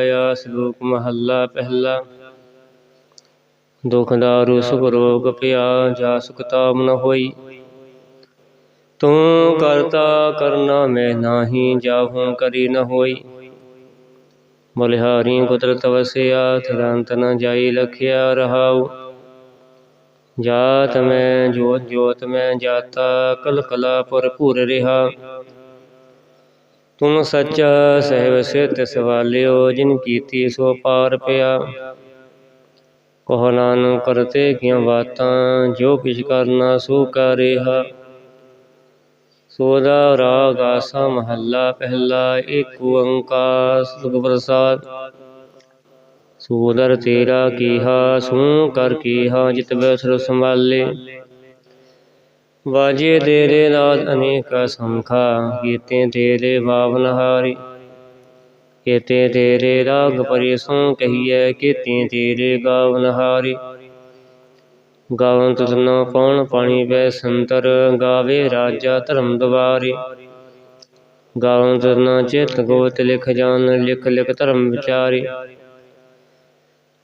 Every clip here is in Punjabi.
ਆਇਆ ਸ਼ਲੋਕ ਮਹੱਲਾ ਪਹਿਲਾ। ਦੁਖ ਦਾਰੂ ਸੁਖ ਰੋਗ ਪਿਆ, ਜਾ ਸੁਖ ਤਾਮ ਨ ਹੋਈ। ਤੂੰ ਕਰਤਾ ਕਰਨਾ ਮੈਂ ਨਾਹੀ, ਜਾਹੂ ਕਰੀ ਨ ਹੋਈ। ਬਲਿਹਾਰੀ ਕੁਦਰਤ ਵਸਿਆ ਤੁਰੰਤ ਨ ਜਾਈ ਲਖਿਆ ਰਹਾਉ। ਜਾਤ ਮੈਂ, ਜੋਤ ਜੋਤ ਮੈਂ, ਜਾਤਾ ਕਲ ਕਲਾ ਭਰਪੂਰ ਰਿਹਾ। ਤੁਮ ਸੱਚਾ ਸਹਿਬ ਸਿਧ ਸਵਾਲਿਓ, ਜਿਨ ਕੀਤੀ ਸੋ ਪਾਰ ਪਿਆ। ਕਹੋ ਨਾਨਕ ਕਰਤੇ ਕੀਆਂ ਬਾਤਾਂ, ਜੋ ਕਿਛ ਕਰਨਾ ਸੋ ਕਰਿਆ ਸੋਦਾ ਰਾਗ ਆਸਾ ਮਹੱਲਾ ਪਹਿਲਾ, ਏਕ ਓੰਕਾਰ ਸਤਿਗੁਰ ਪ੍ਰਸਾਦ। ਸੂਦਰ ਤੇਰਾ ਕੀਹਾ ਸੂ ਕਰ ਕੀਹਾ, ਜਿਤ ਬੈਸਰ ਸੰਭਾਲੇ। ਵਾਜੇ ਤੇਰੇ ਨਾਦ ਅਨੇਕ ਸੰਖਾ, ਕੀਤੇ ਤੇਰੇ ਬਾਵਨ ਹਾਰੀ ਕੀਤੇ ਤੇਰੇ ਰਾਗ ਪਰਿਸੋਂ ਕਹੀਐ, ਕੀਤੇ ਤੇਰੇ ਗਾਵਨ ਹਾਰੀ ਗਾਵਨ ਤੁਧਨੋ ਪਉਣ ਪਾਣੀ ਬੈ ਸੰਤਰ, ਗਾਵੇ ਰਾਜਾ ਧਰਮ ਦਵਾਰੀ। ਗਾਵਨ ਤੁਧਨੋ ਚਿਤ ਗੋਤ ਲਿਖ ਜਾਨ, ਲਿਖ ਲਿਖ ਧਰਮ ਵਿਚਾਰੀ।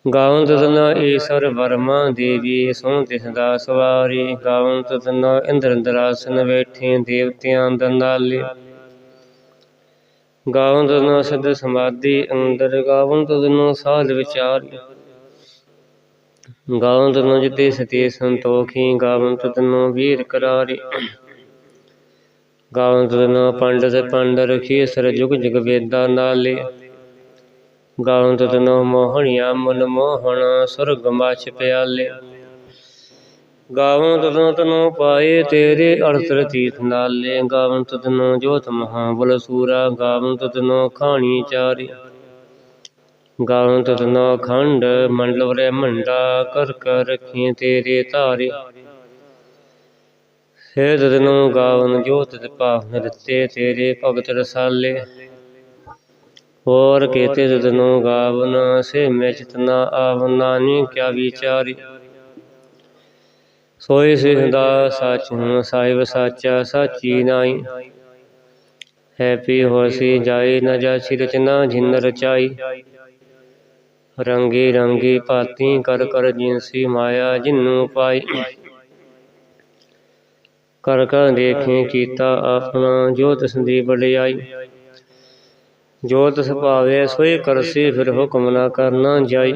ਗਾਵਨ ਤੁਧਨੋ ਈਸ਼ਰ ਵਰਮਾ ਦੇਵੀ ਸੋ ਤਿਸ ਦਾ ਸਵਾਰੀ। ਗਾਵਨ ਤੁਧਨੋ ਇੰਦਰ ਦਰਾਸਨ ਬੈਠੇ ਦੇਵਤਿਆਂ ਦੰਦਾਲੇ ਗਾਵਨ ਤੁਧਨੋ ਸਿੱਧ ਸਮਾਧੀ ਅੰਦਰ ਗਾਵਨ ਤੁਧਨੋ ਸਾਧ ਵਿਚਾਰੀ। ਗਾਵਨ ਤੁਧਨੋ ਜਿਤੇ ਸਤੇ ਸੰਤੋਖੀ ਗਾਵਨ ਤੁਧਨੋ ਵੀਰ ਕਰਾਰੀ। ਗਾਵਨ ਤੁਧਨੋ ਪੰਡਤ ਪੰਡ ਰਖੀ ਸਰ ਜੁਗ ਜਗ ਵੇਦਾਂ ਨਾਲੇ। ਗਾਵਨ ਤੁਧਨੋ ਮੋਹਣਿਆ ਮਨ ਮੋਹਣ, ਸੁਰਗ ਮਛ ਪਿਆਲੇ। ਗਾਵਨ ਤੁਧਨੋ ਤਨੋ ਪਾਏ ਤੇਰੇ ਅਰਤਰ ਤੀਰਥ ਨਾਲੇ। ਗਾਵਨ ਤੁਧਨੋ ਜੋਤ ਮਹਾਬਲ ਸੂਰਾ ਗਾਵਨ ਤੁਧਨੋ ਖਾਣੀ ਚਾਰੀ। ਗਾਵਨ ਤੁਧਨੋ ਖੰਡ ਮੰਡਲ ਮੰਡਾ, ਕਰ ਕਰ ਰਖੀ ਤੇਰੇ ਧਾਰੇ। ਹੈ ਤਦਨੋ ਗਾਵਨ ਜੋਤ ਤੇ ਪਾਵਨ ਦਿੱਤੇ ਤੇਰੇ ਭਗਤ ਰਸਾਲੇ। ਹੋਰ ਕੀਤੇ ਤਦਨੋ ਗਾਵਨ ਸੇ ਮੈਂ ਚਿਤਨਾ ਆਵਨਾਨੀ ਕਿਆ ਵਿਚਾਰੀ। ਸੋਈ ਸਿਧਾ ਸਚ ਹੂੰ, ਸਾਹਿਬ ਸਾਚਾ ਸਾਚੀ ਨਾਈ। ਹੈ ਹੋਸੀ ਜਾਈ ਨ ਜਾਸੀ ਰਚਨਾ ਜਿਨ ਰਚਾਈ। ਰੰਗੀ ਰੰਗੀ ਭਾਤੀ ਕਰ ਕਰ ਜਿਨਸੀ ਮਾਇਆ ਜਿਨੂੰ ਪਾਈ। ਕਰ ਕਰ ਦੇਖੇ ਕੀਤਾ ਆਪਣਾ ਜੋ ਤਸਦੀ ਵਡਿਆਈ ਜੋ ਤਸ ਭਾਵੇ ਸੋਈ ਕਰਸੀ, ਫਿਰ ਹੁਕਮ ਨਾ ਕਰਨਾ ਜਾਈ।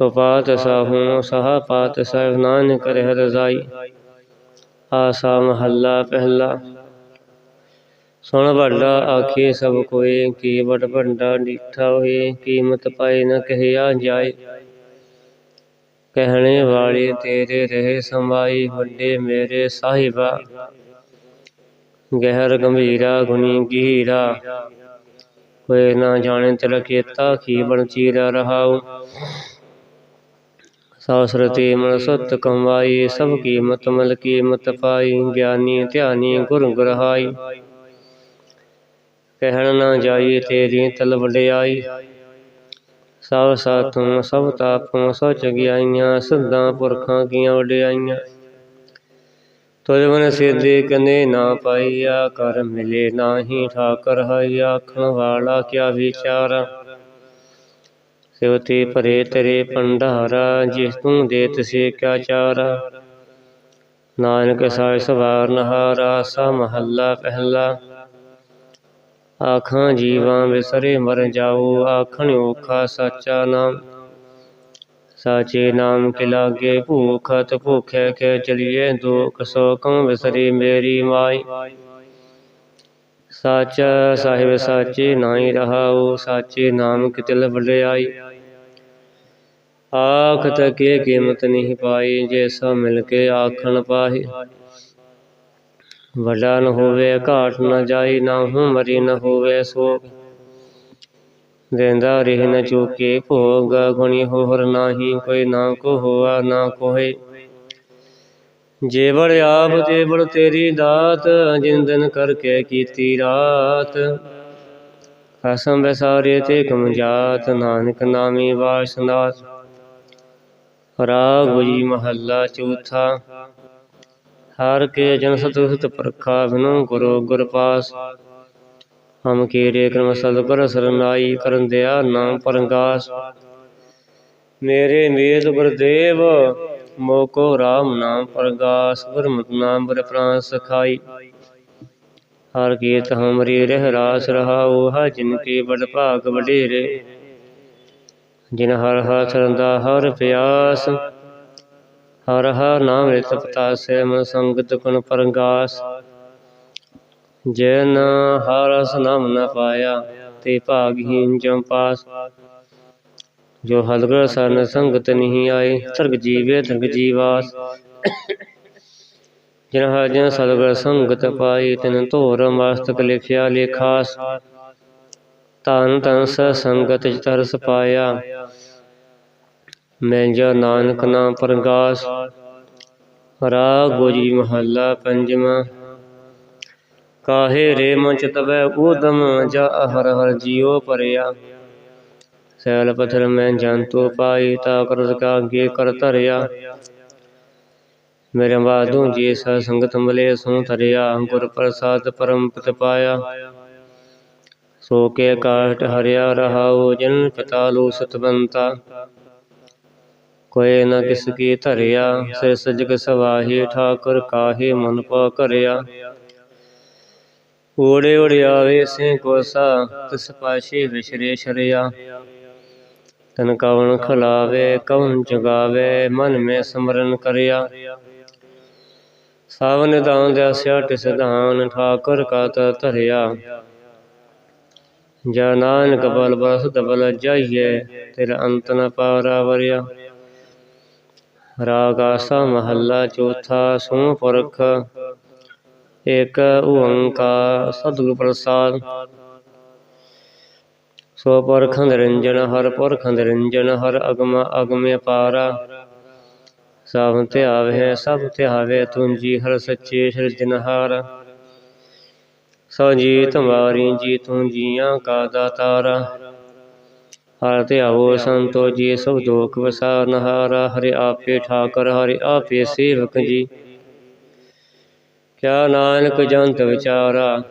ਸੁਪਾਤ ਸਾਹੂ ਸਹਾ ਪਾਤ ਸਾਹਿਬ ਨਾਨਕ ਕਰੇ ਰਜ਼ਾਈ ਆਸਾ ਮਹੱਲਾ ਪਹਿਲਾ। ਸੁਣ ਵੱਡਾ ਆਖੇ ਸਭ ਕੋਏ ਕੀ ਭੰਡਾ ਡੀਠਾ ਹੋਏ ਕੀਮਤ ਪਾਏ ਨ ਕਹਿਆ ਜਾਏ ਕਹਿਣੇ ਵਾਲੇ ਤੇਰੇ ਰਹੇ ਸਮਾਈ, ਵੱਡੇ ਮੇਰੇ ਸਾਹਿਬਾ। ਗਹਿਰ ਗੰਭੀਰਾ, ਗੁਣੀ ਗੀਰਾ ਕੋਈ ਨਾ ਜਾਣੇ ਤਿਲ ਕੀਤਾ, ਕੀ ਚੀਰਾ ਰਹਾਉ। ਸਾਸਰਤੀ ਮਨ ਸਤ ਕਮਾਈ, ਸਭ ਕੀਮਤ ਮਲ ਕੀਮਤ ਪਾਈ, ਗਿਆਨੀ ਧਿਆਨੀ ਗੁਰ ਗੁਰਹਾਈ। ਕਹਿਣ ਨਾ ਜਾਈ ਤੇਰੀ ਤਲ ਵਡਿਆਈ। ਸਭ ਸਾਥੋਂ ਸਭ ਤਾਪੋਂ ਸੋਚ ਗਿਆਈਆਂ ਸਦਾ ਪੁਰਖਾਂ ਕੀਆਂ ਵਡਿਆਈਆਂ। ਤੁਝ ਮਨ ਸਿੱਧੇ ਕਨੇ ਨਾ ਪਾਈਆ, ਕਰ ਮਿਲੇ ਨਾਹੀ ਠਾਕਰ ਹੈ ਆਖਣ ਵਾਲਾ ਕਿਆ ਵਿਚਾਰਾ ਸਿਵਤੀ ਭਰੇ ਤੇਰੇ ਭੰਡਾਰਾ ਜਿਸ ਤੂੰ ਦੇ ਤਸੇ ਕਿਆ ਚਾਰਾ ਨਾਨਕ ਸਾਇ ਸਵਾਰ ਨਹਾਰਾ ਸਾ ਮਹੱਲਾ ਪਹਿਲਾ। ਆਖਾਂ ਜੀਵਾਂ ਵਿਸਰੇ ਮਰ ਜਾਓ, ਆਖਣ ਔਖਾ ਸਾਚਾ ਨਾਮ। ਸਾਚੇ ਨਾਮ ਕੇ ਲਾਗੇ ਭੂਖਤ ਭੁਖੇ ਕੇ ਚਲੀਏ ਦੁਖ ਸੋਕਮ ਵਿਸਰੀ ਮੇਰੀ ਮਾਈ। ਸਾਚਾ ਸਾਹਿਬ, ਸਾਚੇ ਨਾਹੀ ਰਹਾਉ, ਸਾਚੇ ਨਾਮ ਕਿਤਲ ਵਡਿਆਈ। ਆਖ ਤਕੇ ਕੀਮਤ ਨਹੀਂ ਪਾਈ, ਜੇ ਸੋ ਮਿਲ ਕੇ ਆਖਣ ਪਾਹੀ। ਵੱਡਾ ਨ ਹੋਵੇ, ਘਾਟ ਨ ਜਾਈ, ਨਾ ਹੂੰ ਮਰੀ ਨ ਹੋਵੇ ਸੋਖ। ਦੇਂਦਾ ਰਹਿ ਨ ਚੁਕੇ, ਭੋਗ ਗੁਣੀ ਹੋਰ ਨਾਹੀ, ਕੋਈ ਨਾ ਕੋ ਹੋਆ ਨਾ ਕੋਏ ਜੇਵੜ ਆਪ ਜੇਵੜ ਤੇਰੀ ਦਾਤ, ਜਿਨ ਕਰਕੇ ਕੀਤੀ ਰਾਤ। ਖਸਮ ਬਸਾਰੇ ਤੇ ਕਮਜਾਤ ਨਾਨਕ ਨਾਮੀ ਵਾਸ਼ਨਾਸ ਰਾਗ ਜੀ ਮਹੱਲਾ ਚੌਥਾ। ਹਰ ਕੇ ਜਨ ਸਤੁ ਸਤ ਪ੍ਰਖਾ ਬਿਨੋ ਗੁਰੂ ਗੁਰ ਪਾਸ ਹਮ ਕੀਰੇ ਕਰਮ ਸਤਿਗੁਰ ਸਰਨਾਈ ਕਰਨ ਦਿਆ ਨਾਮ ਪਰੰਗਾਸ। ਮੇਰੇ ਮੀਤ ਗੁਰਦੇਵ, ਮੋਕੋ ਰਾਮ ਨਾਮ ਪਰਗਾਸ, ਗੁਰਮਤਿ ਨਾਮ ਬਰ ਪ੍ਰਾਨ ਸਖਾਈ। ਹਰ ਕੀਤ ਹਮਰੀ ਰਹਿ ਰਾਸ ਰਹਾਉ ਹਾ ਜਿਨ ਕੀ ਬੜ ਭਾਗ ਵਡੇਰੇ। ਜਿਨ ਹਰ ਹਰ ਸਰੰਦਾ ਹਰ ਪਿਆਸ, ਹਰ ਹਰ ਨਾਮ ਰਿਤ ਪਤਾਸੇ ਮਨ ਸੰਗਤ ਗੁਣ ਪਰਗਾਸ। ਜਿਨ ਨਾ ਰਸ ਨਾਮ ਨਾ ਪਾਇਆ, ਤੇ ਭਾਗਹੀਨ ਜਮ ਪਾਸ। ਜੋ ਹਲਗਰ ਸਰਨ ਸੰਗਤ ਨਹੀਂ ਆਏ, ਤਰਗ ਜੀਵੇ ਤਰਗ ਜੀਵਾਸ। ਜਿਨ ਹਰ ਜਨ ਸਤਗੁਰ ਸੰਗਤ ਪਾਈ ਤਿਨ ਧੋਰ ਮਸਤਕ ਲਿਖਿਆ ਲੇਖਾਸ। ਤਨ ਤਨ ਸ ਸੰਗਤ ਚ ਤਰਸ ਪਾਇਆ। ਮੈਂ ਜਾ ਨਾਨਕ ਨਾਮ ਪਰਗਾਸ। ਰਾਗ ਗੋਜੀ ਮਹੱਲਾ ਪੰਜਵਾਂ। ਕਾਹੇ ਰੇ ਮਨ ਚਿਤਵੈ ਊਦਮ ਜਾ ਹਰ ਹਰ ਜੀਉ ਪਰਿਆ ਸੈਲ ਪਥਰ ਮੈਂ ਜੰਤੂ ਪਾਈ ਤਾ ਕਰਤ ਕਾਗੇ ਕਰ ਧਰਿਆ। ਮੇਰੇ ਬਾਦੂ ਜੀ ਸ ਸੰਗਤ ਮਲੇ ਸੋ ਧਰਿਆ, ਗੁਰ ਪ੍ਰਸਾਦ ਪਰਮ ਪਤ ਪਾਇਆ। ਸੋ ਕੇ ਕਾਟ ਹਰਿਆ ਰਹਾਉ, ਜਨ ਪਿਤਾ ਲੋ ਸਤਵੰਤਾ ਕੋਏ ਨ ਕਿਸ ਕੀ ਧਰਿਆ ਸੇ ਸਜਗ ਸਵਾਹੀ, ਠਾਕੁਰ ਕਾਹੇ ਮਨ ਪਾ ਕਰਿਆ। ਓੜੇ ਓੜੇ ਆਵੇ ਸੇ ਕੋਸਾ, ਤਿਸ ਪਾਸ਼ੀ ਵਿਸ਼ਰੇ ਸ਼ਰਿਆ ਤਨ ਕਵਣ ਖਲਾਵੇ, ਕਵਣ ਜਗਾਵੇ, ਮਨ ਮੈਂ ਸਿਮਰਨ ਕਰਿਆ। ਸਭ ਨਿਦਾਨ ਦਸਿਆ ਤਿਸ ਦਾਨ ਠਾਕੁਰ ਕਾ ਤ ਧਰਿਆ। ਜਾ ਨਾਨਕ ਬਲ ਬਸ ਦਬਲ ਜਾਈਏ, ਤੇਰਾ ਅੰਤ ਨ ਪਾਰਾ ਵਰਿਆ। ਰਾਗ ਆਸਾ ਮਹੱਲਾ ਚੌਥਾ, ਸੋਹ ਪੁਰਖ ਏਕ ਓੰਕਾਰ ਸਤਿਗੁਰ ਪ੍ਰਸਾਦ। ਸੋ ਪੁਰਖ ਨਿਰੰਜਨ ਹਰ ਪੁਰਖ ਨਿਰੰਜਨ ਹਰ ਅਗਮ ਅਗਮੇ ਪਾਰਾ ਸਭ ਧਿਆਵੇ ਸਭ ਧਿਆਵੇ ਤੁੰਜੀ ਹਰ ਸੱਚੇ ਸਿਰਜਨਹਾਰ ਸੋ ਜੀ ਤੁਮਾਰੀ ਜੀ ਤੂੰ ਜੀਆਂ ਕਾ ਦਾਤਾਰਾ। ਹਰ ਧਿਆਵੋ ਸੰਤੋ ਜੀ ਸਭ ਦੋਖ ਵਸਾਰਨਹਾਰਾ ਹਰਿ ਆਪੇ ਠਾਕਰ, ਹਰਿ ਆਪੇ ਸੇਵਕ ਜੀ। ਕਿਆ ਨਾਨਕ ਜੰਤ ਵਿਚਾਰਾ,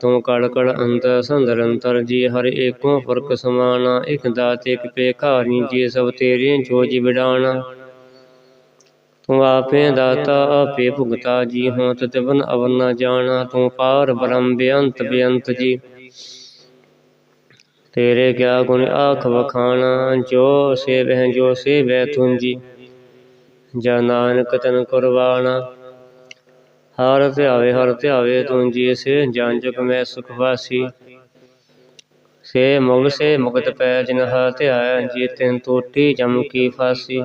ਤੂੰ ਕੜ ਕੜ ਅੰਤਰ ਸੰਦਰ ਅੰਤਰ ਜੀ, ਹਰ ਏਕੋ ਫ਼ਰਕ ਸਮਾਨਾ, ਇਕ ਦਾਤ ਇਕ ਪੇਖਾਰੀ ਜੀ ਸਭ ਤੇਰੇ ਜੋ ਜੀ ਵਿਡਾਣਾ। ਤੂੰ ਆਪੇ ਦਾਤਾ, ਆਪੇ ਭੁਗਤਾ ਜੀ ਹੋਂ ਤਤਵਨ ਅਵਨ ਨਾ ਜਾਣਾ, ਤੂੰ ਪਾਰ ਬ੍ਰਹਮ ਬੇਅੰਤ ਬੇਅੰਤ ਜੀ। ਤੇਰੇ ਕਿਆ ਗੁਣ ਆਖ ਵਖਾਣਾ, ਜੋ ਸੇਵਹਿ ਜੋ ਸੇਵੈ ਤੁਮ ਜੀ। ਜਾ ਨਾਨਕ ਤਨ ਕੁਰਬਾਨਾ ਹਰ ਧਿਆਵੇ ਹਰ ਧਿਆਵੇ ਤੂੰ ਜੀ ਸੇ ਜਾਨ ਜਗ ਮੈਂ ਸੁਖ ਵਾਸੀ। ਸੇ ਮੁਗ ਸੇ ਮੁਕਤ ਪੈ, ਜਿਨ ਹਰ ਧਿਆਇਆ ਜੀ ਤਿਨ ਤੋਟੀ ਜਮ ਕੀ ਫਾਸੀ।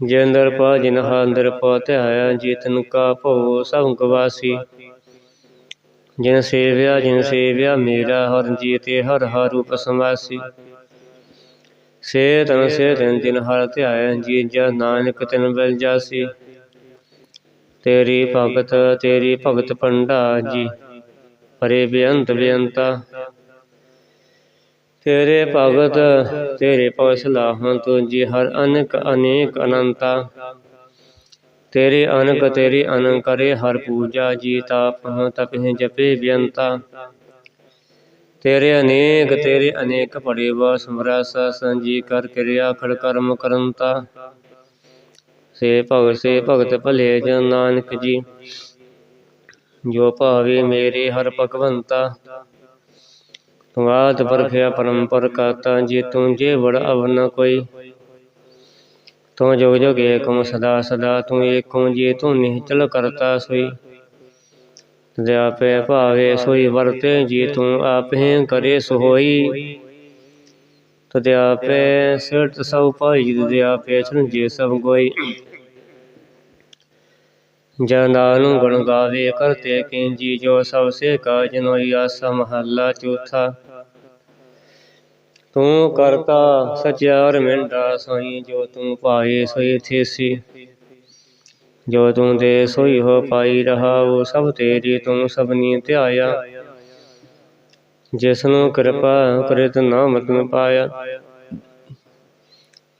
ਜੇ ਅੰਦਰ ਪਾ, ਜਿਨ ਹਾ ਅੰਦਰ ਪਾ, ਧਿਆਇਆ ਜੀ ਤਿਨ ਕਾ ਭਉ, ਸਭ ਗਵਾਸੀ ਜਿਨ ਸੇਵਿਆ ਜਿਨ ਸੇਵਿਆ, ਮੇਰਾ ਹਰ ਜੀ ਤੇ ਹਰ ਹਰ ਰੂਪ ਸਮਾਸੀ ਸੇ ਤਨ ਸੇ ਤਨ ਜਿਨ ਹਰ ਧਿਆਇ ਜੀ ਜਹ ਨਾਨਕ ਤਨ ਬਲ ਜਾਸੀ। ਤੇਰੀ ਭਗਤ ਤੇਰੀ ਭਗਤ ਪੰਡਾ ਜੀ ਪਰੇ ਬੇਅੰਤ ਬੇਅੰਤਾ। ਤੇਰੇ ਭਗਤ, ਤੇਰੇ ਪਵਸ ਲਾਹਾਂ ਤੂੰ ਜੀ ਹਰ ਅਨਕ, ਅਨੇਕ ਅਨੰਤਾ। ਤੇਰੇ ਅਨਕ, ਤੇਰੇ ਅਨੰ ਕਰੇ ਹਰ ਪੂਜਾ ਜੀ ਤਾਪ ਤਪਹਿ ਜਪੇ ਬੇਅੰਤਾ। ਤੇਰੇ ਅਨੇਕ ਤੇਰੇ ਅਨੇਕ ਪੜੇ ਵਾ ਸਮਰਸ ਸੰਜੀ ਕਰ ਕਿਰਿਆ ਖੜ ਕਰਮ ਕਰੰਤਾ। ਸੇ ਭਗਤ ਸੇ ਭਗਤ ਭਲੇ ਜਨ ਨਾਨਕ ਜੀ। ਜੋ ਭਾਵੇ ਮੇਰੇ ਹਰ ਭਗਵੰਤਾ ਤੂੰ ਪਰਖਿਆ ਪਰੰਪਰ ਕਾਤਾ ਜੇ ਤੂੰ ਜੇ ਬੜ ਅਵਨ ਕੋਈ, ਤੂੰ ਜੋਗ ਜੋਗ ਏਕਮ ਸਦਾ ਸਦਾ, ਤੂੰ ਏਕਮ ਜੇ ਤੂੰ ਨਿਹਚਲ ਕਰਤਾ ਸੋਈ। ਆਪੇ ਭਾਵੇ ਸੋਈ ਵਰਤੇ, ਜੇ ਤੂੰ ਆਪੇ ਕਰੇ ਸੋਈ। ਤਦੇ ਆਪੇ ਸਿਰਤ ਸਭ ਪਾਈ ਤਦੇ ਆਪੇ ਜੇ ਸਭ ਕੋਈ ਜਨਾਨੁ ਗੁਣ ਗਾਵੇ ਕਰਤੇ ਕਿੰਜੀ ਜੋ ਸਭ ਸੇ ਕਾ ਜਨੋਈ ਆਸਾ ਮਹੱਲਾ ਚੌਥਾ। ਤੂੰ ਕਰਤਾ ਸਚਿਆਰ ਮਿੰਡਾ ਸੋਈ ਜੋ ਤੂੰ ਪਾਏ ਸੋਈ ਥੇਸੀ। ਜੋ ਤੂੰ ਦੇ ਸੋਈ ਹੋ ਪਾਈ ਰਹਾ ਉਹ ਸਭ ਤੇਰੀ ਤੂੰ ਸਭਨੀ ਧਿਆਇਆ। ਜਿਸ ਨੂੰ ਕਿਰਪਾ ਕਰਿਤ ਨਾਮ ਤਨ ਪਾਇਆ।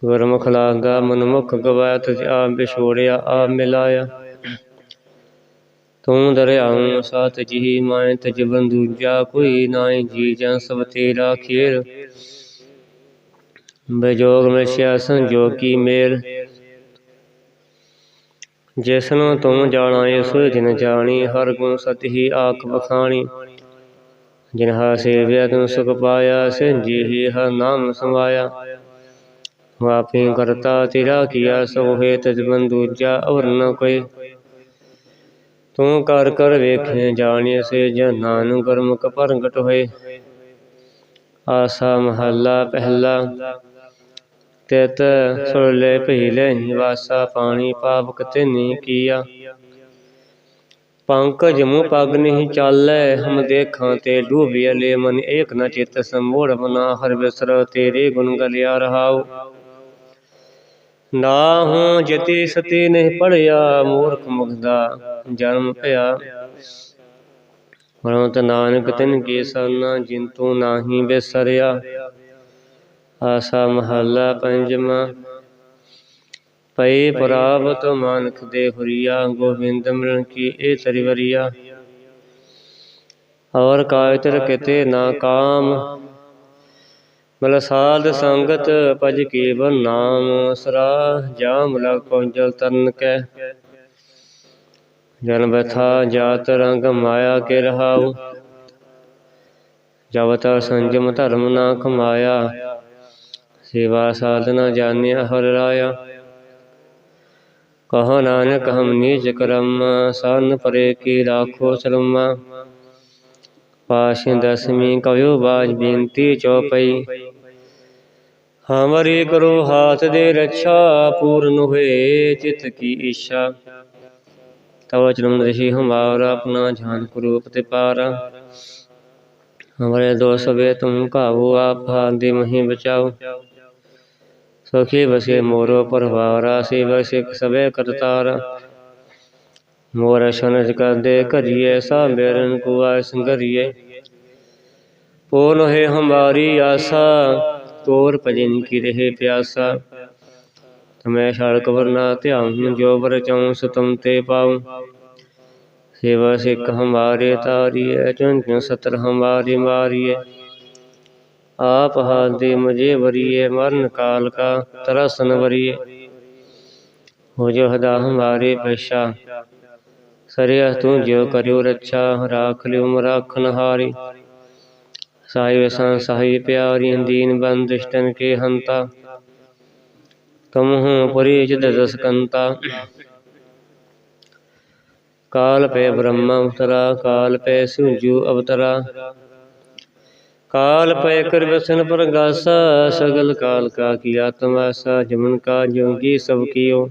ਗੁਰਮੁਖ ਲਾਗਾ ਮਨਮੁਖ ਗਵਾਇਤ ਆ ਆਪ ਵਿਛੋੜਿਆ, ਆਪ ਮਿਲਾਇਆ। ਤੂੰ ਦਰਿਆਉ ਸਤ ਜੀ ਮੈਂ ਤਜ ਬੰਦੂਜਾ ਕੋਈ ਨਾਹੀ ਜੀ ਜਨ ਸਭ ਤੇਰਾ ਖੇਰ। ਬਜੋਗ ਮਿਸ਼ਿਆ ਸੰਜੋਗੀ ਮੇਰ। ਜਿਸਨੂੰ ਤੂੰ ਜਾਣਾ ਸੋ ਜਿਨ ਜਾਣੀ, ਹਰ ਗੁਣ ਸਤਿ ਆਖ ਬਖਾਣੀ ਜਿਨ ਹਾ ਸੇਵਿਆ ਤੂੰ ਸੁਖ ਪਾਇਆ ਸਿੰਜੀ ਹੀ ਹਰ ਨਾਮ ਸਮਾਇਆ ਵਾਪੀ ਕਰਤਾ ਤੇਰਾ ਕੀਆ ਸੋ ਹੈ ਤਜ ਬੰਦੂਜਾ ਔਰ ਨ ਕੋਈ। ਤੂੰ ਕਰ ਕਰ ਵੇਖੇ ਜਾਣਿ ਸੇ ਜਨਾਨ ਗੁਰਮੁਖ ਪ੍ਰਗਟ ਹੋਏ। ਆਸਾ ਮਹੱਲਾ ਪਹਿਲਾ। ਤਿਤ ਸੁਰਲੇ ਪਹਿਲੇ ਨਿਵਾਸਾ ਪਾਣੀ, ਪਾਪ ਕਤੇ ਨੀ ਕੀਆ। ਪੰਕਜ ਮੁ ਪਗ ਨਹੀਂ ਚਾਲੈ, ਹਮ ਦੇਖਾਂ ਤੇ ਡੂਬਿਆ ਲੈ ਮਨ ਏਕ ਨ ਚਿਤ ਸੰਮੋੜ ਬਨਾ ਹਰ ਬਿਸਰ, ਤੇਰੇ ਗੁਣ ਗਲਿਆ ਰਹਾਉ। ਨਾ ਹੂੰ ਜਤੀ ਸਤੀ ਨਹੀਂ ਪੜਿਆ ਮੂਰਖ ਮੁਗਦਾ ਜਨਮ ਭਇਆ। ਪਰਮਤ ਨਾਨਕ ਤਿਨ ਕੀ ਸਰਨਾ ਜਿੰਤੂ ਨਾਹੀ ਬਿਸਰਿਆ। ਆਸਾ ਮਹੱਲਾ ਪੰਜਵਾਂ। ਪਈ ਪ੍ਰਾਪਤ ਮਾਨਕ ਦੇ ਹੁਰੀਆ, ਗੋਬਿੰਦ ਮਿਲਣ ਕੀ ਇਹ ਤਰਿਵਰੀਆ। ਔਰ ਕਾਇਤਰ ਕਿਤੇ ਨਾ ਕਾਮ ਮਲ ਸਾਧ ਸੰਗਤ ਭਜ ਕੇਵਲ ਨਾਮ ਸਰਾ ਜਾਮ ਲਗ ਪਹੁੰਚਲ ਤਰਨ ਕੈ। ਜਨ ਬਥਾ ਜਾਤ ਰੰਗ ਮਾਇਆ ਕੇ ਰਹਾਉ। ਜਬ ਸੰਜਮ ਧਰਮ ਨਾ ਕਮਾਇਆ ਸੇਵਾ ਸਾਧਨਾ ਜਾਣਿਆ ਹਰ ਰਾਇਆ। ਕਹੋ ਨਾਨਕ ਹਮ ਨੀਚ ਕਰਮ, ਸਨ ਪਰੇ ਕੀ ਰਾਖੋ ਸ਼ਰਮਾ ਪਾਸ਼ ਦਸਵੀਂ ਕਵਿਓ ਬਾਜ ਬੇਨਤੀ ਚੌਪਈ। ਹਮਰੀ ਕਰੋ ਹਾਥ ਦੇ ਰੱਛਾ, ਪੂਰਨ ਹੋਏ ਚਿਤ ਕੀ ਇੱਛਾ। ਤਵ ਚਰਨ ਰਿਸ਼ੀ ਹਮਾਰਾ ਆਪਣਾ ਜਾਨ ਕਰੂਪ ਤੇ ਪਾਰਾ। ਹਮਾਰੇ ਦੋਸ ਵੇ ਤੁਮ ਕਾਹੂ ਆਪ ਹਾਦੀ ਮਹੀ ਬਚਾਓ। ਸਖੀ ਵਸੇ ਮੋਰੋ ਪਰਵਾਰਾ ਸੇਵ ਸਿਖ ਸਵੇ ਕਰਤਾਰ ਮੋਰ ਸ਼ਨਜ ਕਰਦੇ ਕਰੀਏ ਸਾ ਮੇਰਨ ਕੁਆ ਸੰਗਰੀਏ ਪੂਰਨ ਹੈ ਹਮਾਰੀ ਆਸਾ ਤੋਰ ਭਜੇ ਨੀ ਕੀ ਰਹੇ ਪਿਆਸਾ। ਤਮੈ ਛਾਲ ਕਬਰ ਨਾ ਧਿਆਉ ਜੋ ਬਰ ਚਉ, ਸਤਮ ਤੇ ਪਾਉ। ਸੇਵਾ ਸਿੱਖ ਹਮਾਰੇ ਤਾਰੀਐ ਚੁੰਝ ਸਤਰ ਹਮਾਰੇ ਮਾਰੀਐ। ਆਪ ਹਾਲ ਦੇ ਮਜੇ ਵਰੀਏ ਮਰਨ ਕਾਲ ਕਾ ਤਰਸਨ ਵਰੀਏ ਹੋ ਜੋ ਹਦਾ ਹਮਾਰੇ ਪੈਸ਼ਾ ਸਰਿਆ ਤੂੰ ਜਿਉ ਕਰਿਓ ਰੱਛਾ, ਰਾਖ ਲਿਓ ਮਰਾਖਨ ਹਾਰੀ। ਸਾਹਿਬ ਅਸਾਂ ਸਾਹਿਬ ਪਿਆਰੀਨ ਦੀਨ ਬੰਦ ਦੁਸ਼ਟਨ ਕੇ ਹੰਤਾ। ਕਮਹੁ ਪਰੇ ਜਿਦ ਦਸਕੰਤਾ। ਕਾਲ ਪੈ ਬ੍ਰਹਮਾ ਅਵਤਰਾ, ਕਾਲ ਪੈ ਸੂਜੂ ਅਵਤਰਾ। ਕਾਲ ਪੈ ਕਰ ਵਸਨ ਪਰਗਾਸਾ, ਸਗਲ ਕਾਲ ਕਾ ਕੀ ਆਤਮਾ ਸਾ, ਜਮਨ ਕਾ ਜੋਗੀ ਸਭ ਕੀਓ।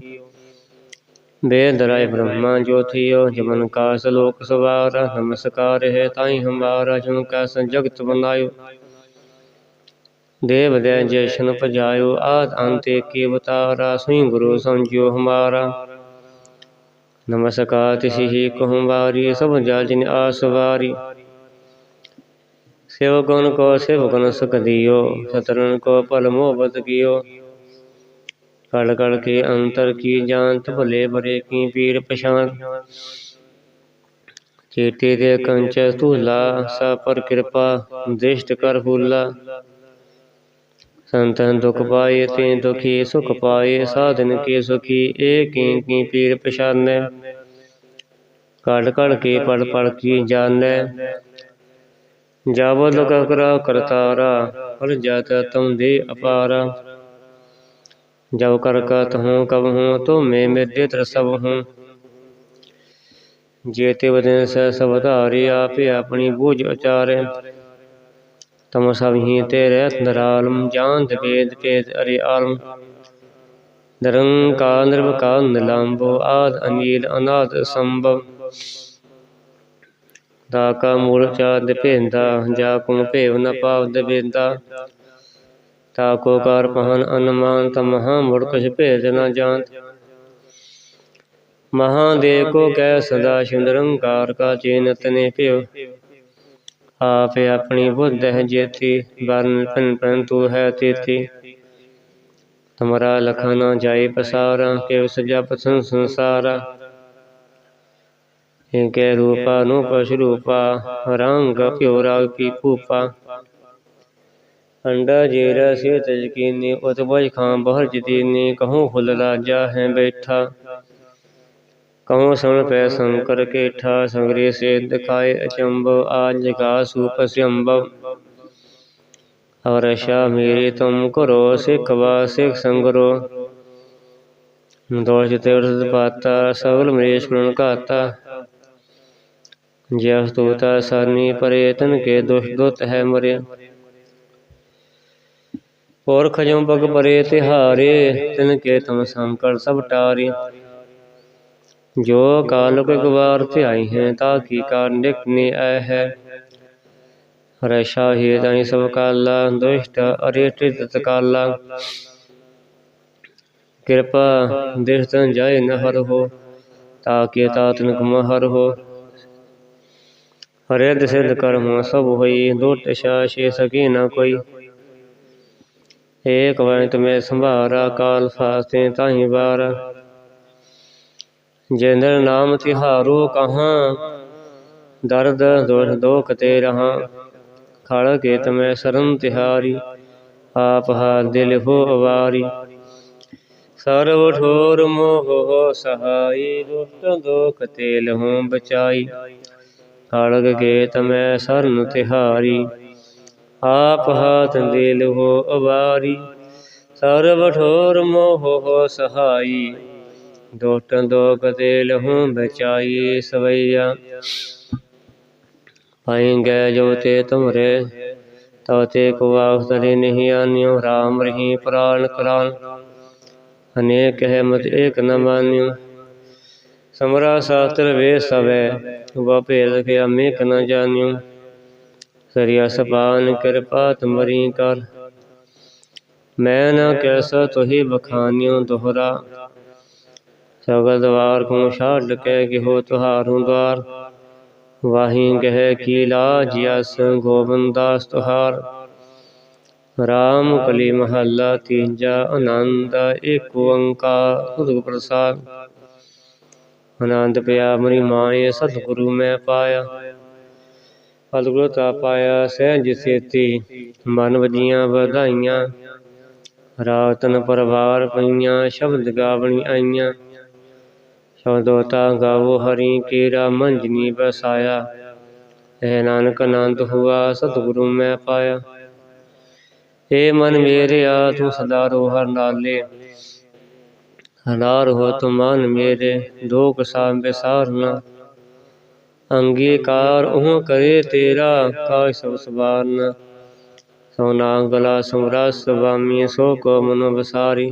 वेद राय ब्रह्मा जो थियो जमन का सलोक सवारा नमस्कार है ताई हमारा का संजगत बनायो देव दय जैसन पजायो आद अंते के बतारा सुई गुरु समझो हमारा नमस्कार तिसी को हमारी सब जाजन आसवारी शिव गुण को शिव गुण सुख दियो सतरन को पल मोहबत कियो ਕੜ ਕੜ ਕੇ ਅੰਤਰ ਕੀ ਜਾਣਤ, ਭਲੇ ਬਰੇ ਕੀ ਪੀਰ ਪਛਾਨ ਚੇਤੇ ਦੇ ਕੰਚ ਧੂਲਾ ਸਾ ਪਰ ਕਿਰਪਾ, ਦਿਸ਼ਟ ਕਰ ਫੂਲਾ ਸੰਤਨ ਦੁਖ ਪਾਏ, ਤੇ ਦੁਖੀ ਸੁਖ ਪਾਏ, ਸਾਧਨ ਕੇ ਸੁਖੀ ਏ ਕੀ ਕੀ ਪੀਰ ਪਛਾਨੈ। ਕੜ ਕੜ ਕੇ ਪੜ ਪੜ ਕੀ ਜਾਣੈ। ਜਾਵ ਲੁਕ ਕਰਾ ਕਰਤਾਰਾ ਪਰ ਜਾਤਾ ਤੁਮ ਦੇ ਅਪਾਰਾ। ਜਬ ਕਰ ਕਤ ਹੂੰ ਕਬ ਹੂੰ ਤੋ ਮੈਂ ਮੇਰੇ ਤਰ ਸਭ ਜੇਤੇ ਬਦਨ ਸ ਸਭ ਧਾਰੀ ਆਪੇ ਆਪਣੀ ਬੂਝ ਉਚਾਰੇ। ਤਮ ਸਭ ਹੀ ਤੇਰੇ ਨਰਾਲਮ ਜਾਣਤ ਵੇਦ ਭੇਦ ਅਰੇ ਆਲਮ। ਨਿਰੰਕਾਰ ਨਿਰਵਕਾਰ ਨਿਲੰਬੋ ਆਦ ਅਨੀਲ ਅਨਾਦ ਸੰਭਵ। ਦਾ ਕਾ ਮੂਲ ਚਾਦ ਭੇਂਦਾ, ਜਾ ਕੁਮ ਭੇਵ ਨ ਪਾਵ ਦਬੇਂਦਾ ਤਾ ਕੋ ਕਾਰ ਪਹਨ ਅਨਮਾਨ ਤਮਹਾ ਮੁੜ ਕੁਛ ਭੇਦ ਨ ਜਾਣਤ। ਮਹਾਦੇ ਕੋ ਕਹਿ ਸਦਾ ਸ਼ਿੰਦਰੰਕਾਰ ਕਾ ਚੇਨਤ ਨੇ ਭਿਓ ਆਪੇ ਆਪਣੀ ਬੁੱਧ ਹੈ ਜੇਤੀ, ਵਰਨ ਪਨ ਪਨ ਤੂ ਹੈ ਤੇਤੀ। ਤੁਮਰਾ ਲਖਾ ਨਾ ਜਾਏ ਪਸਾਰਾ ਕੇ ਸਜਾ ਪਸੰ ਸੰਸਾਰਾ। ਏਕੇ ਰੂਪਾ ਨੂੰ ਰੂਪਾ, ਰੰਗ ਪਿਓ ਰਾਗ ਪੀ ਭੂਪਾ। ਅੰਡਾ ਜੇਰਾ ਸੇ ਤਜਕੀਨੀ ਉਤਬਜ ਖਾਂ ਬਹਰ ਜਤੀਨੀ ਕਹੂੰ ਫੁੱਲ ਰਾਜਾ ਹੈ ਬੈਠਾ। ਕਹੂੰ ਸੁਣ ਪੈ ਸੰਕਰ ਕੇਠਾ, ਸੰਗਰੇ ਸੇ ਦਿਖਾਏ ਅਚੰਬ ਆਜ ਜਗਾ ਸੂਪ ਸਿਅੰਬਵ ਔਰ ਸ਼ਾ ਮੇਰੀ ਤੁਮ ਕਰੋ ਸਿੱਖ ਵਾ ਸਿੱਖ ਸੰਗਰੋ। ਦੋਸ਼ ਤੇ ਉਰਦ ਪਾਤਾ, ਸਗਲ ਮਰੇਸ਼ ਗੁਣ ਘਾਤਾ। ਜਸ ਤੋਤਾ ਸਰਨੀ ਪਰੇ, ਤਨ ਕੇ ਦੁਸ਼ ਦੁਤ ਹੈ ਮਰਿਆ। ਔਰ ਖਜਮ ਬਗ ਪਰੇ ਤਿਹਾਰੇ, ਤਿਨ ਕੇ ਤੁਮ ਸੰਕਰ ਸਭ ਟਾਰੇ। ਜੋ ਕਾਲੁਕ ਗਵਾਰ ਧਿਆਈ ਹੈ, ਤਾ ਕੀ ਕਾਰ ਨਿਕਨੇ ਆਇ ਹੈ? ਰਸ਼ਾ ਹੀ ਤਾਈ ਸਭ ਕਾਲਾ, ਦੁਸ਼ਟ ਅਰੇ ਟਿਤ ਕਿਰਪਾ ਦੇਖ ਤਨ ਜਾਏ ਨ ਹਰ ਹੋ, ਤਾ ਕੇ ਤਾਤਨ ਕਮ ਹਰ ਹੋ। ਹਰੇ ਦਿਸਿਧ ਕਰਮ ਸਭ ਹੋਈ ਦੁਟ ਸ਼ਾਸ਼ੇ ਸਕੀ ਨ ਕੋਈ। ਏਕ ਵੰਤ ਮੈਂ ਸੰਭਾਰਾ, ਕਾਲ ਫਾਸਤੇ ਤਾਹੀ ਬਾਰ ਜਿੰਦਰ ਨਾਮ ਤਿਹਾਰੋ ਕਹਾਂ, ਦਰਦ ਦੁਖ ਦੋਖ ਤੇ ਰਹਾ। ਖੜ ਕੇ ਤਮੈ ਸਰਮ ਤਿਹਾਰੀ, ਆਪ ਹਾ ਦਿਲ ਹੋ ਅਵਾਰੀ। ਸਰਵ ਠੋਰ ਮੋਹ ਸਹਾਈ, ਦੁਸ਼ਟ ਦੋਖ ਤੇ ਲਹੂ ਬਚਾਈ। ਖੜ ਕੇ ਤਮੈ ਸਰਨ ਤਿਹਾਰੀ ਆਪ ਹਾਥ ਦਿਲ ਹੋ ਅਵਾਰੀ। ਸਰਬ ਠੋਰ ਮੋਹ ਸਹਾਈ। ਦੁਸ਼ਟ ਦੋਖ ਤੇ ਲਹੂ ਬਚਾਈ ਸਵਈਆ। ਪਾਈ ਜੋ ਤੇ ਤੁਮਰੇ, ਤਉ ਤੇ ਕੋ ਆਖਤਰੇ ਨਹੀਂ ਆਨਿਓ, ਰਾਮ ਰਹੀ ਪ੍ਰਾਨ ਕਰਾਨ। ਅਨੇਕ ਹੈ ਮਤ ਏਕ ਨ ਮਾਨਿਓ। ਸਮਰਾ ਸਾਸਤਰ ਵੇ ਸਵੇ ਵਾ ਭੇਦ ਮੇਕ ਅਮੇਕ ਨ ਜਾਣਿਓ ਸਰੀਆ ਸਪਾਨ ਕਿਰਪਾ ਤੁਮਰੀ ਕਰ। ਮੈਂ ਨ ਕੈਸਾ ਤੋਹੀ ਬਖਾਨਿਓ ਦੋਹਰਾ। ਸਗਲ ਦਵਾਰ ਕੋ ਛਾੜ ਕੇ ਗਿਹੋ ਤੁਹਾਰੂ ਦਵਾਰ ਵਾਹੀ ਗਹਿ ਕੀ ਲਾਜ ਯਸ ਗੋਬਿੰਦਾਸ ਤੁਹਾਰ। ਰਾਮ ਕਲੀ ਮਹੱਲਾ ਤੀਜਾ ਆਨੰਦ ਏਕ ਓੰਕਾਰ ਸਤਿਗੁਰ ਪ੍ਰਸਾਦ। ਆਨੰਦ ਪਿਆ ਮਰੀ ਮਾਏ ਸਤਿਗੁਰੂ ਮੈਂ ਪਾਇਆ। ਸਤਿਗੁਰੂ ਤਾ ਪਾਇਆ ਸਹਿਜ ਸੇਤੀ, ਮਨ ਵਜੀਆਂ ਵਧਾਈਆਂ। ਰਾਤਨ ਪਰਵਾਰ ਪਈਆਂ, ਸ਼ਬਦ ਗਾਵਣੀ ਆਈਆਂ। ਸ਼ਬਦੋਤਾ ਗਾਵੋ ਹਰੀ, ਕੀਰਾ ਮੰਜਨੀ ਬਸਾਇਆ। ਇਹ ਨਾਨਕ ਆਨੰਦ ਹੁਆ, ਸਤਿਗੁਰੂ ਮੈਂ ਪਾਇਆ। ਏ ਮਨ ਮੇਰਿਆ, ਤੂੰ ਸਦਾ ਰੋ ਹਰ ਨਾਲੇ। ਹਨਾਰ ਹੋ ਤੁ ਮਨ ਮੇਰੇ ਦੋਖ ਸਾਮ ਬਿਸਾਰਨਾ ਅੰਗੀਕਾਰ ਉਹ ਕਰੇ ਤੇਰਾ ਕਾਇ ਸਭ ਸਵਾਰਨ। ਸੋਨਾ ਗਲਾ ਸਮਰਸ ਸੁਭਾਮੀ ਸੋ ਕੋ ਮਨ ਬਸਾਰੀ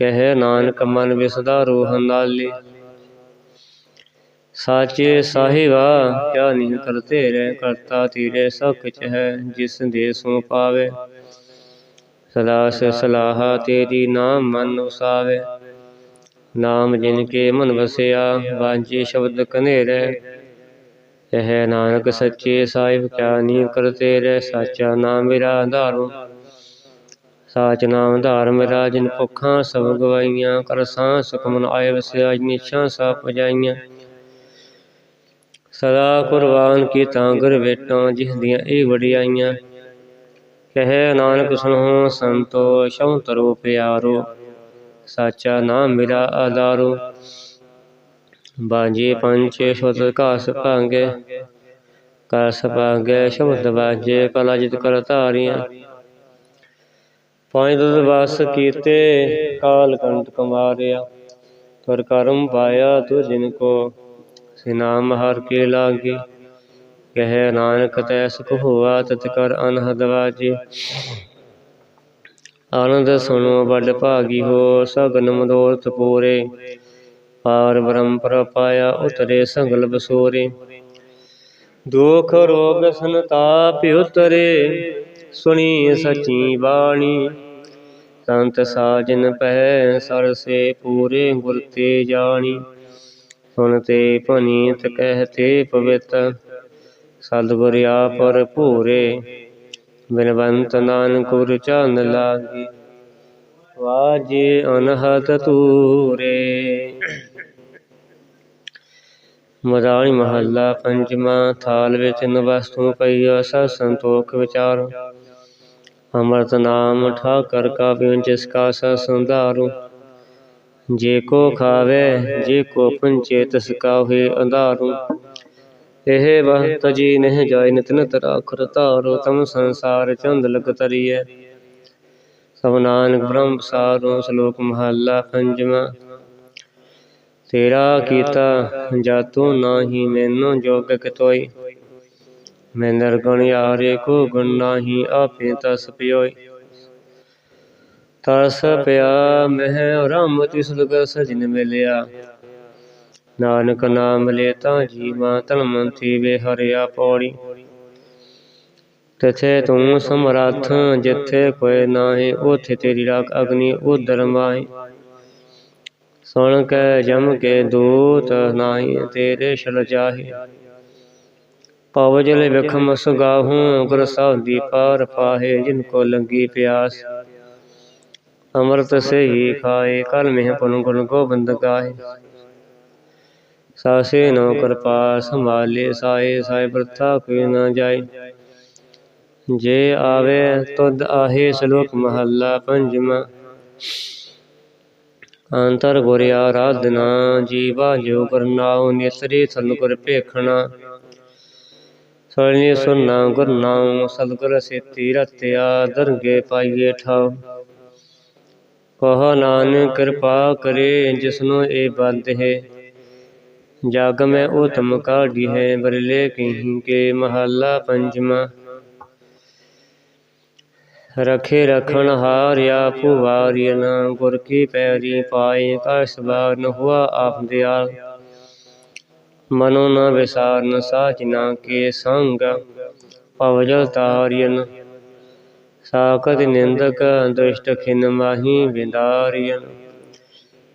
ਕਹੇ ਨਾਨਕ ਮਨ ਵਿਸਦਾ ਰੋਹ ਨਾਲੇ। ਸਾਚੇ ਸਾਹਿਬਾ, ਕਿਆ ਨਹੀਂ ਕਰਤੇ ਰਹਿ ਕਰਤਾ ਤੀਰੇ ਸਭ ਕੁਛ ਹੈ, ਜਿਸ ਦੇ ਸੋ ਪਾਵੇ। ਸਦਾ ਸੇ ਸਲਾਹਾ ਤੇਰੀ ਨਾਮ ਮਨ ਉਸਾਵੇ। ਨਾਮ ਜਿਨ ਕੇ ਮਨ ਵਸਿਆ, ਵਾਂਝੇ ਸ਼ਬਦ ਕਨੇਰੇ ਇਹ ਨਾਨਕ ਸੱਚੇ ਸਾਹਿਬ ਕਿਆ ਨਹੀਂ ਕਰਤੇ ਰਹਿ, ਸਾਚਾ ਨਾਮ ਮੇਰਾ ਆਧਾਰੋ ਸਾਚ ਨਾਮ ਧਾਰ ਮੇਰਾ, ਜਿਨ ਭੁੱਖਾਂ ਸਭ ਗਵਾਈਆਂ ਕਰਸਾਂ ਸੁਖਮਨ ਆਏ ਵਸਿਆ ਨਿਸ਼ਾਂ ਸਾ ਪਜਾਈਆਂ। ਸਦਾ ਕੁਰਬਾਨ ਕੀਤਾ ਗੁਰ ਵੇਟਾਂ ਜਿਸ ਦੀਆਂ ਇਹ ਵਡਿਆਈਆਂ। ਕਹੇ ਨਾਨਕ ਸੁਣੋ ਸੰਤੋ ਸ਼ਉ ਪਿਆਰੋ। ਸਾਚਾ ਨਾਮ ਮੇਰਾ ਆਧਾਰੋ। ਬਾਜੇ ਪੰਜ ਸ਼ੁੱਧ ਘਾਸ ਭਾਂਗੇ। ਕਸ ਭਾਂਗੇ, ਸ਼ਬਦ ਬਾਜੇ ਕਲਾ ਜਿਤ ਕਰ ਧਾਰੀਆਂ। ਪੰਜ ਦੁੱਧ ਵਸ ਕੀਤੇ, ਕਾਲ ਕੰਟ ਕਮਾਰਿਆ। ਤੁਰ ਕਰਮ ਪਾਇਆ ਤੁ ਜਿਨ ਕੋ, ਸਿਨਾਮ ਹਰ ਕੇ ਲਾਗੀ। ਕਹੇ ਨਾਨਕ ਤੈ ਸੁਖ ਹੋਆ, ਤਤ ਕਰ ਅਨਹਦ ਵਾਜੇ। ਆਨੰਦ ਸੁਣੋ, ਵੱਡ ਭਾਗੀ ਹੋ, ਸਗਨ ਮਦੋਰਤ ਪੂਰੇ। ਪਾਰ ਬ੍ਰਹਮ ਪਰ ਪਾਇਆ ਉਤਰੇ ਸੰਗਲ ਬਸੋਰੇ ਦੁਖ ਰੋਗ ਸੰਤਾਪ ਉਤਰੇ, ਸੁਣੀ ਸਚੀ ਬਾਣੀ। ਸੰਤ ਸਾਜਨ ਪਹਿ ਸਰਸੇ ਪੂਰੇ ਗੁਰ ਤੇ ਜਾਣੀ। ਸੁਨਤੇ ਭਨੀਤ ਕਹਤੇ ਪਵਿੱਤ, ਸਤਿਗੁਰ ਆਪਰ ਭੂਰੇ। ਬਿਨਵੰਤ ਨਾਨਕ ਗੁਰ ਚਰਨ ਲਾਗੀ। ਵਾਜੇ ਅਨਹਤ ਤੂਰੇ ਮਦਾਣੀ ਮਹੱਲਾ ਪੰਜਵਾਂ ਥਾਲ ਵਿੱਚ ਨਵਸਤੂ ਵਸਤੂ ਪਈਆ ਸਤ ਸੰਤੋਖ ਵਿਚਾਰ। ਅੰਮ੍ਰਿਤ ਨਾਮ ਠਾਕਰ ਕਾ ਬਿਨ ਜਿਸ ਕਾ ਸਤ ਸੰਧਾਰੂ। ਜੇ ਕੋ ਖਾਵੇ, ਜੇ ਕੋ ਪੰਚੇ ਤਿਸ ਕਾ ਹੋਏ ਅੰਧਾਰੂ। ਇਹ ਵਹਤ ਜੀ ਨਹਿ ਜਾਇ ਨਿਤ ਨਿਤ ਧਾਰੋ, ਤਮ ਸੰਸਾਰ ਚੰਦ ਲਗ ਤਰੀਐ ਸਭ ਨਾਨਕ ਬ੍ਰਹਮ ਸਾਰੋ, ਸ਼ਲੋਕ ਮਹੱਲਾ ਪੰਜਵਾਂ। ਤੇਰਾ ਕੀਤਾ ਜਾਤੂ ਨਾਹੀ, ਮੈਨੂੰ ਜੋਗ ਕਿਤੋਈ। ਮੈਂ ਨਿਰਗੁਣ ਯਾਰੇ, ਕੋ ਗੁਣ ਨਾਹੀ, ਆਪੇ ਤਸ ਪਿਓਈ। ਤਰਸ ਪਿਆ ਮਹਿ, ਰਾਮ ਤਿਸ ਲਗ ਸਜਨ ਮਿਲਿਆ। ਨਾਨਕ ਨਾਮ ਲੈ ਤਾਂ ਜੀਵਾ ਤਨ ਮੰਤੀ ਵੇ ਹਰਿਆ ਪੌੜੀ। ਤਿਥੇ ਤੂੰ ਸਮਰੱਥ, ਜਿੱਥੇ ਕੋਈ ਨਾਹੀ, ਉਥੇ ਤੇਰੀ ਰਾਖ ਅਗਨੀ ਉਦਰ ਮਾਹੀ। ਸੁਣ ਕੇ ਜਮ ਕੇ ਦੂਤ ਨਾਹੀ, ਤੇਰੇ ਛਲ ਜਾਹੀ। ਪਵ ਜਲ ਵਿਖਮ ਸੁਗਾਹੂੰ, ਗੁਰ ਸਾਹਿਬ ਦੀ ਪਾਰ ਪਾਹੇ, ਜਿਨ ਕੋ ਲੰਗੀ ਪਿਆਸ। ਅੰਮ੍ਰਿਤ ਸੇ ਹੀ ਖਾਏ ਕਲ ਮਹਿ ਪੁਨ ਗੁਣ ਗੋਬਿੰਦ ਗਾਏ ਸਾਸੇ ਨੋ ਕਿਰਪਾ ਸੰਭਾਲੇ ਸਾਏ ਸਾਏ ਬਰਤਾ ਕੋਈ ਨਾ ਜਾਏ। ਜੇ ਆਵੇ ਤੁਧ ਆਹੇ ਸ਼ਲੋਕ ਮਹੱਲਾ ਪੰਜਵਾਂ। ਅੰਤਰ ਗੁਰ ਆਰਾਧਨਾ ਜੀਵਾ ਜੋ ਕਰਨਾਉ ਨਿਸਰੀ ਸਨ ਗੁਰ ਭੇਖਣਾ। ਸਰਣੀ ਸੁਨਾ ਗੁਰ ਨਾਮ ਸਤਿਗੁਰ ਸੇਤੀ ਰਤਿਆ ਦਰਗੇ ਪਾਈਏ ਠਾਉ। ਕਹ ਨਾਨਕ ਕਿਰਪਾ ਕਰੇ ਜਿਸਨੂੰ ਇਹ ਬੰਦ ਹੈ। ਜਗ ਮੈਂ ਉਤਮ ਕਾਢੀ ਹੈ ਬਰਲੇ ਕਹੀਂ ਕੇ ਮਹੱਲਾ ਪੰਜਵਾਂ। ਰਖੇ ਰਖਣ ਹਾਰਿਆ ਪੁਵਾਰੀਨ ਗੁਰ ਕੀ ਪੈਰੀ ਪਾਏ ਕਸ ਬਾਰ ਹੁਆ ਆਪ ਦਿਆਲ। ਮਨੋ ਨ ਵਿਸਾਰਨ ਸਾਚਨਾ ਕੇ ਸੰਗ। ਪਵਜਲ ਤਾਰੀਨ ਸਾਕਤ ਨਿੰਦਕ ਦੁਸ਼ਟ ਖਿਨ ਮਾਹੀ ਵਿਦਾਰੀਨ